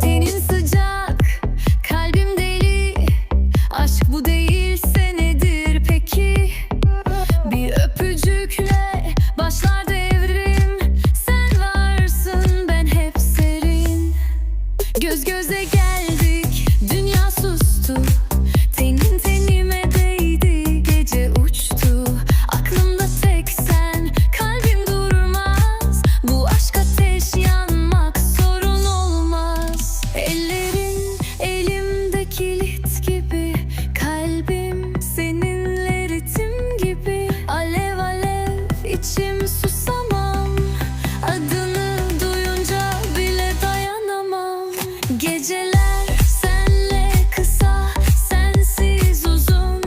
Tenin sıcak, kalbim deli. Aşk bu değilse nedir peki? Bir öpücükle başlar devrim. Sen varsın ben hep Göz göze geldik dünya sustu içim Adını duyunca bile dayanamam. Geceler senle kısa sensiz uzun.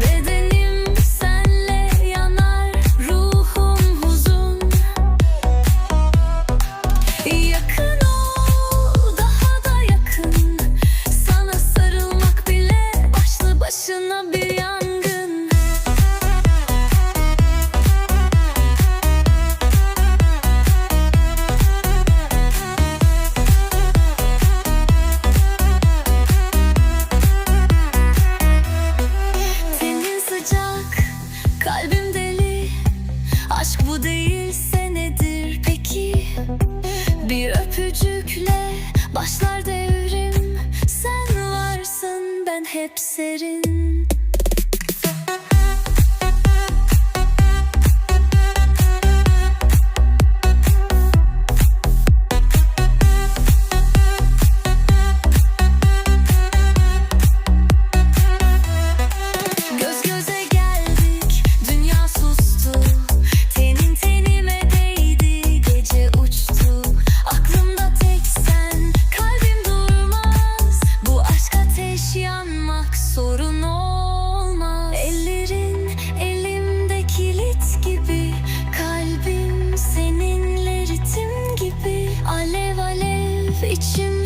Bedenim senle yanar ruhum huzun. Yakın ol daha da Bir öpücükle başlar devrim. Sen varsın ben hep serin you